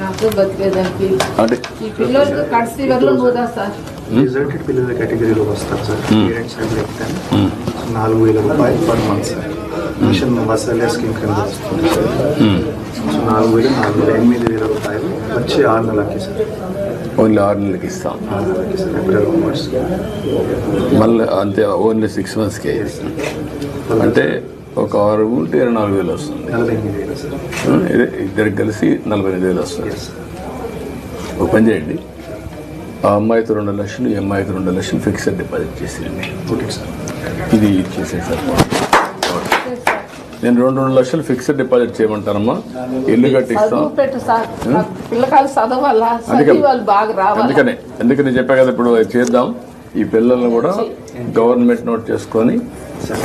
నాకు బతికేదానికి. అంటే ఈ పిల్లలకి కట్స్ ఫీవర్లో పోదా సార్? రిజల్టెడ్ పిల్లల కేటగిరీలో వస్తారు sir. Parents and exam um. నాలుగు వేల రూపాయలు పర్ మంత్ సార్. మిషన్ వసలే స్కీమ్ కింద వస్తుంది సార్. ఉమ్. సో నాలుగు వేలు నాలుగు వేల ఎనిమిది వేల రూపాయలు వచ్చి ఆరు నెలలకి సార్. ఓన్లీ ఆరు నెలలకి ఇస్తాం. ఆరు నెలలకి సార్ ఏప్రిల్ onwards. మళ్ళీ అంతే ఓన్లీ సిక్స్ మంత్స్కే అంటే ఒక ఆరు ఉంటే ఇరవై నాలుగు వేలు వస్తుంది. సార్ ఇద్దరికి కలిసి నలభై ఎనిమిది వేలు వస్తుంది. ఒక పని చేయండి. ఆ అమ్మాయితో రెండు లక్షలు ఈ అమ్మాయితో రెండు లక్షలు ఫిక్స్డ్ డిపాజిట్ చేసేయండి. ఓకే సార్ ఇది చేసేసారు నేను రెండు రెండు లక్షలు ఫిక్స్డ్ డిపాజిట్ చేయమంటానమ్మా. ఇల్లు కట్టిస్తాం. సార్. అందుకనే అందుకని చెప్పా కదా ఇప్పుడు చేద్దాం. ఈ పిల్లల్ని కూడా గవర్నమెంట్ నోట్ చేసుకొని సార్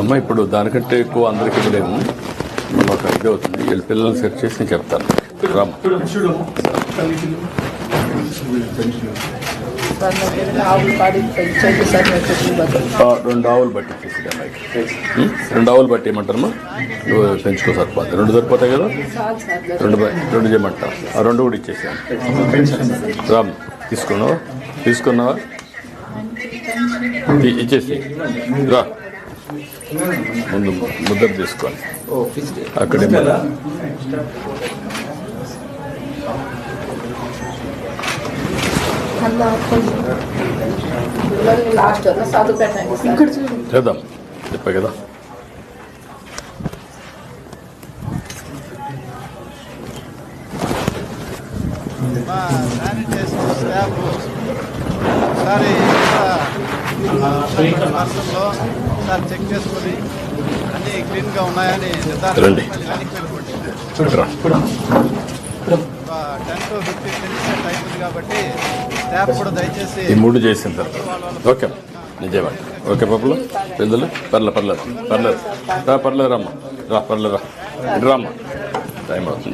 అమ్మ ఇప్పుడు దానికంటే ఎక్కువ అందరికీ లేము ఒక ఇది అవుతుంది. వీళ్ళ పిల్లల్ని సెట్ చేసి నేను చెప్తాను. రామ్. సార్ రెండు ఆవులు బట్టి రెండు ఆవులు బట్టి ఏమంటారమ్మా నువ్వు పెంచుకో సరిపోతుంది రెండు సరిపోతాయి కదా? రెండు రెండు చేయమంటా. ఆ రెండు కూడా ఇచ్చేసాను రామ్ తీసుకున్నావా? తీసుకున్నావా? ఇచ్చేసి. రా. ముందు ముద్ర తీసుకోండి. అక్కడే చేద్దాం. చెప్పా కదా. మా స్టాఫ్ ఒకసారి ఒకసారి చెక్ చేసుకొని అన్నీ క్లీన్గా ఉన్నాయని నిర్ధారణ రండి. దానికి వెళ్ళిపోండి రా. ఒక ten to fifteen minutes time ఉంది కాబట్టి స్టాఫ్ కూడా దయచేసి ఈ మూడు చేసిన తర్వాత. ఓకే. నిజమే. ఓకే పప్పులు? పెద్దలు పర్లే పర్లేదు. పర్లేదు. రా పర్లేదు రామ్మా. రా పర్లేదు రా. రామ్మా. టైం అవుతుంది.